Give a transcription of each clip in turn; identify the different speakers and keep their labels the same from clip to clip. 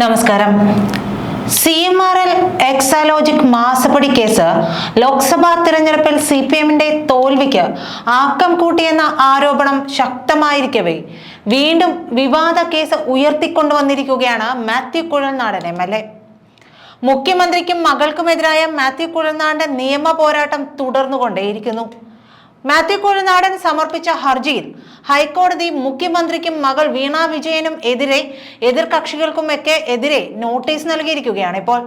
Speaker 1: നമസ്കാരം C M R L Exalogic മാസപ്പടി case Lok Sabha തിരഞ്ഞെടുപ്പിൽ സി പി എമ്മിന്റെ തോൽവിക്ക് ആക്കം കൂട്ടിയെന്ന ആരോപണം ശക്തമായിരിക്കവേ വീണ്ടും വിവാദ കേസ് ഉയർത്തിക്കൊണ്ടുവന്നിരിക്കുകയാണ് Mathew Kuzhalnadan M L A മുഖ്യമന്ത്രിക്കും മകൾക്കുമെതിരായ മാത്യു കുഴൽനാടന്റെ നിയമ പോരാട്ടം തുടർന്നുകൊണ്ടേയിരിക്കുന്നു മാത്യു കൊഴുനാടൻ സമർപ്പിച്ച ഹർജിയിൽ ഹൈക്കോടതി മുഖ്യമന്ത്രിക്കും മകൾ വീണ വിജയനും എതിരെ കക്ഷികൾക്കുമൊക്കെ എതിരെ നോട്ടീസ് നൽകിയിരിക്കുകയാണ് ഇപ്പോൾ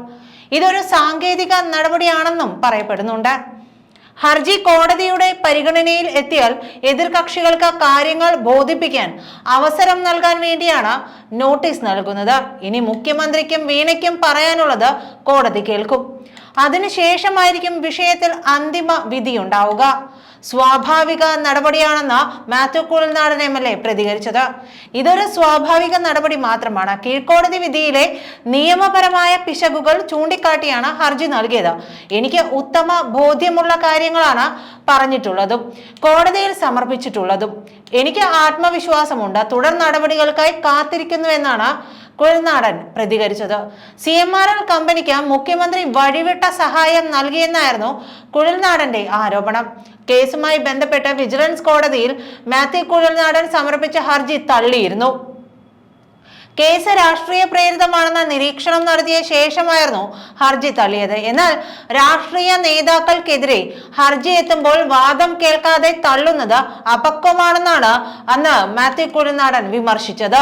Speaker 1: ഇതൊരു സാങ്കേതിക നടപടിയാണെന്നും പറയപ്പെടുന്നുണ്ട് ഹർജി കോടതിയുടെ പരിഗണനയിൽ എത്തിയാൽ എതിർകക്ഷികൾക്ക് കാര്യങ്ങൾ ബോധിപ്പിക്കാൻ അവസരം നൽകാൻ വേണ്ടിയാണ് നോട്ടീസ് നൽകുന്നത് ഇനി മുഖ്യമന്ത്രിക്കും വീണയ്ക്കും പറയാനുള്ളത് കോടതി കേൾക്കും അതിനുശേഷമായിരിക്കും വിഷയത്തിൽ അന്തിമ വിധിയുണ്ടാവുക സ്വാഭാവിക നടപടിയാണെന്ന് Mathew Kuzhalnadan M L A പ്രതികരിച്ചത് ഇതൊരു സ്വാഭാവിക നടപടി മാത്രമാണ് കീഴ്ക്കോടതി വിധിയിലെ നിയമപരമായ പിശകുകൾ ചൂണ്ടിക്കാട്ടിയാണ് ഹർജി നൽകിയത് എനിക്ക് ഉത്തമ ബോധ്യമുള്ള കാര്യങ്ങളാണ് പറഞ്ഞിട്ടുള്ളതും കോടതിയിൽ സമർപ്പിച്ചിട്ടുള്ളതും എനിക്ക് ആത്മവിശ്വാസമുണ്ട് തുടർ നടപടികൾക്കായി കാത്തിരിക്കുന്നുവെന്നാണ് കൊഴുനാടൻ പ്രതികരിച്ചത് സി എം ആർ എൽ കമ്പനിക്ക് മുഖ്യമന്ത്രി വഴിവിട്ട സഹായം നൽകിയെന്നായിരുന്നു കുഴൽനാടന്റെ ആരോപണം കേസുമായി ബന്ധപ്പെട്ട് വിജിലൻസ് കോടതിയിൽ മാത്യു കുഴൽനാടൻ സമർപ്പിച്ച ഹർജി തള്ളിയിരുന്നു കേസ് രാഷ്ട്രീയ പ്രേരിതമാണെന്ന നിരീക്ഷണം നടത്തിയ ശേഷമായിരുന്നു ഹർജി തള്ളിയത് എന്നാൽ രാഷ്ട്രീയ നേതാക്കൾക്കെതിരെ ഹർജി എത്തുമ്പോൾ വാദം കേൾക്കാതെ തള്ളുന്നത് അപക്വമാണെന്നാണ് അന്ന് മാത്യു കുഴൽനാടൻ വിമർശിച്ചത്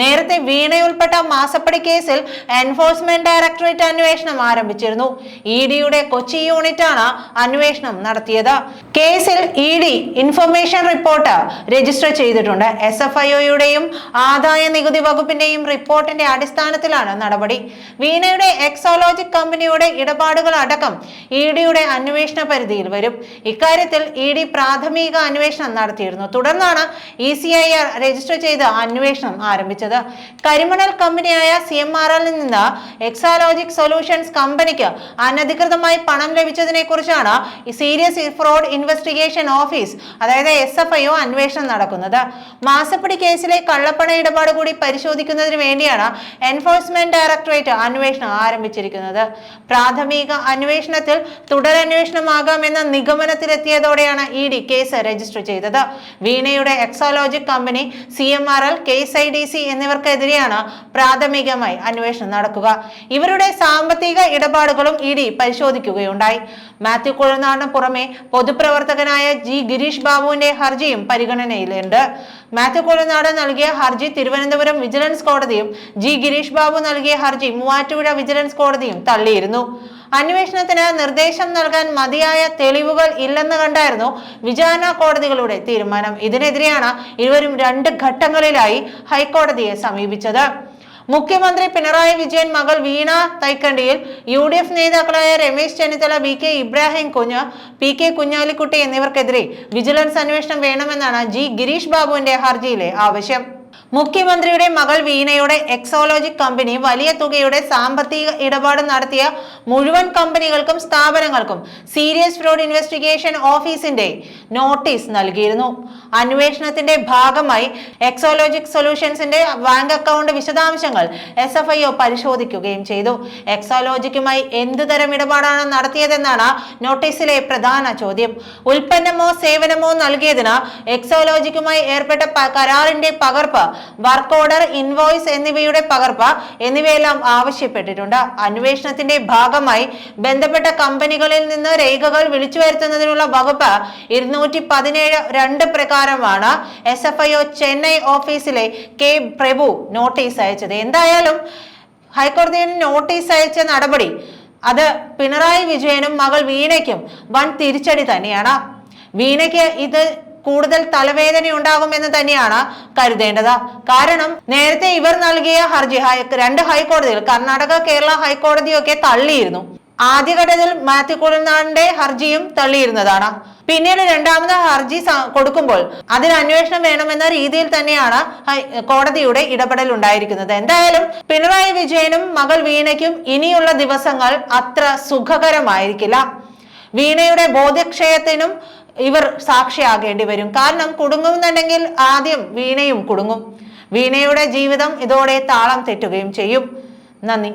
Speaker 1: നേരത്തെ വീണയുൾപ്പെട്ട മാസപ്പടി കേസിൽ എൻഫോഴ്സ്മെന്റ് ഡയറക്ടറേറ്റ് അന്വേഷണം ആരംഭിച്ചിരുന്നു ഇ e ഡിയുടെ കൊച്ചി യൂണിറ്റാണ് അന്വേഷണം നടത്തിയത് കേസിൽ E D information report register ചെയ്തിട്ടുണ്ട് എസ് എഫ് ഐ ഒയുടെയും ആദായ നികുതി വകുപ്പിന്റെയും റിപ്പോർട്ടിന്റെ അടിസ്ഥാനത്തിലാണ് നടപടി വീണയുടെ എക്സോളോജിക് കമ്പനിയുടെ ഇടപാടുകൾ അടക്കം ഇ e ഡിയുടെ അന്വേഷണ പരിധിയിൽ വരും ഇക്കാര്യത്തിൽ ഇ e ഡി പ്രാഥമിക അന്വേഷണം നടത്തിയിരുന്നു തുടർന്നാണ് E C I R register ചെയ്ത് അന്വേഷണം ആരംഭിച്ചത് ലഭിച്ചത് കരിമണൽ കമ്പനിയായ സി എം ആർ എല്ലിൽ നിന്ന് എക്സാലോജിക് സൊല്യൂഷൻസ് കമ്പനിക്ക് അനധികൃതമായി പണം ലഭിച്ചതിനെ കുറിച്ചാണ് സീരിയസ് ഫ്രോഡ് ഇൻവെസ്റ്റിഗേഷൻ ഓഫീസ് അതായത് എസ് എഫ് ഐ ഒ അന്വേഷണം നടക്കുന്നത് മാസപ്പടി കേസിലെ കള്ളപ്പണ ഇടപാട് കൂടി പരിശോധിക്കുന്നതിന് വേണ്ടിയാണ് എൻഫോഴ്സ്മെന്റ് ഡയറക്ടറേറ്റ് അന്വേഷണം ആരംഭിച്ചിരിക്കുന്നത് പ്രാഥമിക അന്വേഷണത്തിൽ തുടരന്വേഷണമാകാമെന്ന നിഗമനത്തിലെത്തിയതോടെയാണ് ഇ ഡി കേസ് രജിസ്റ്റർ ചെയ്തത് വീണയുടെ Exalogic company C M R L S I D C എന്നിവർക്കെതിരെയാണ് പ്രാഥമികമായി അന്വേഷണം നടക്കുക ഇവരുടെ സാമ്പത്തിക ഇടപാടുകളും ഇ ഡി പരിശോധിക്കുകയുണ്ടായി മാത്യു കുഴനാടിന് പുറമെ പൊതുപ്രവർത്തകനായ ജി ഗിരീഷ് ബാബുവിന്റെ ഹർജിയും പരിഗണനയിലുണ്ട് മാത്യു കുഴനാട് നൽകിയ ഹർജി തിരുവനന്തപുരം വിജിലൻസ് കോടതിയും ജി ഗിരീഷ് ബാബു നൽകിയ ഹർജി മൂവാറ്റുപുഴ വിജിലൻസ് കോടതിയും തള്ളിയിരുന്നു അന്വേഷണത്തിന് നിർദ്ദേശം നൽകാൻ മതിയായ തെളിവുകൾ ഇല്ലെന്ന് കണ്ടായിരുന്നു വിചാരണ കോടതികളുടെ തീരുമാനം ഇതിനെതിരെയാണ് ഇരുവരും രണ്ട് ഘട്ടങ്ങളിലായി ഹൈക്കോടതിയെ സമീപിച്ചത് മുഖ്യമന്ത്രി പിണറായി വിജയൻ മകൾ വീണ തൈക്കണ്ടിയിൽ യു ഡി എഫ് നേതാക്കളായ Ramesh Chennithala V K Ibrahim Kunju P K Kunhalikutty എന്നിവർക്കെതിരെ വിജിലൻസ് അന്വേഷണം വേണമെന്നാണ് ജി ഗിരീഷ് ബാബുവിന്റെ ഹർജിയിലെ ആവശ്യം മുഖ്യമന്ത്രിയുടെ മകൾ വീണയുടെ എക്സോളജിക് കമ്പനി വലിയ തുകയുടെ സാമ്പത്തിക ഇടപാട് നടത്തിയ മുഴുവൻ കമ്പനികൾക്കും സ്ഥാപനങ്ങൾക്കും സീരിയസ് ഫ്രോഡ് ഇൻവെസ്റ്റിഗേഷൻ ഓഫീസിന്റെ നോട്ടീസ് നൽകിയിരുന്നു അന്വേഷണത്തിന്റെ ഭാഗമായി എക്സോളജിക് സൊല്യൂഷൻസിന്റെ ബാങ്ക് അക്കൗണ്ട് വിശദാംശങ്ങൾ എസ് എഫ് ഐ ഒ പരിശോധിക്കുകയും ചെയ്തു എക്സോളജിക്കുമായി എന്തുതരം ഇടപാടാണ് നടത്തിയതെന്നാണ് നോട്ടീസിലെ പ്രധാന ചോദ്യം ഉൽപ്പന്നമോ സേവനമോ നൽകിയതിന് എക്സോളജിക്കുമായി ഏർപ്പെട്ട കരാറിന്റെ പകർപ്പ് വർക്ക് ഓർഡർ ഇൻവോയ്സ് എന്നിവയുടെ പകർപ്പ് എന്നിവയെല്ലാം ആവശ്യപ്പെട്ടിട്ടുണ്ട് അന്വേഷണത്തിന്റെ ഭാഗമായി ബന്ധപ്പെട്ട കമ്പനികളിൽ നിന്ന് രേഖകൾ വിളിച്ചു വരുത്തുന്നതിനുള്ള വകുപ്പ് ഇരുന്നൂറ്റി പതിനേഴ് രണ്ട് പ്രകാരമാണ് S F I O Chennai ഓഫീസിലെ കെ പ്രഭു നോട്ടീസ് അയച്ചത് എന്തായാലും ഹൈക്കോടതിയിൽ നോട്ടീസ് അയച്ച നടപടി അത് പിണറായി വിജയനും മകൾ വീണയ്ക്കും വൻ തിരിച്ചടി തന്നെയാണ് വീണയ്ക്ക് ഇത് കൂടുതൽ തലവേദന ഉണ്ടാകുമെന്ന് തന്നെയാണ് കരുതേണ്ടത് കാരണം നേരത്തെ ഇവർ നൽകിയ ഹർജി രണ്ട് ഹൈക്കോടതികൾ കർണാടക കേരള ഹൈക്കോടതിയൊക്കെ തള്ളിയിരുന്നു ആദ്യഘട്ടത്തിൽ മാത്യു കുഴൽനാടിന്റെ ഹർജിയും തള്ളിയിരുന്നതാണ് പിന്നീട് രണ്ടാമത് ഹർജി കൊടുക്കുമ്പോൾ അതിന് അന്വേഷണം വേണമെന്ന രീതിയിൽ തന്നെയാണ് കോടതിയുടെ ഇടപെടൽ ഉണ്ടായിരിക്കുന്നത് എന്തായാലും പിണറായി വിജയനും മകൾ വീണയ്ക്കും ഇനിയുള്ള ദിവസങ്ങൾ അത്ര സുഖകരമായിരിക്കില്ല വീണയുടെ ബോധക്ഷയത്തിനും ഇവർ സാക്ഷിയാകേണ്ടി വരും കാരണം കുടുങ്ങുന്നുണ്ടെങ്കിൽ ആദ്യം വീണയും കുടുങ്ങും വീണയുടെ ജീവിതം ഇതോടെ താളം തെറ്റുകയും ചെയ്യും നന്ദി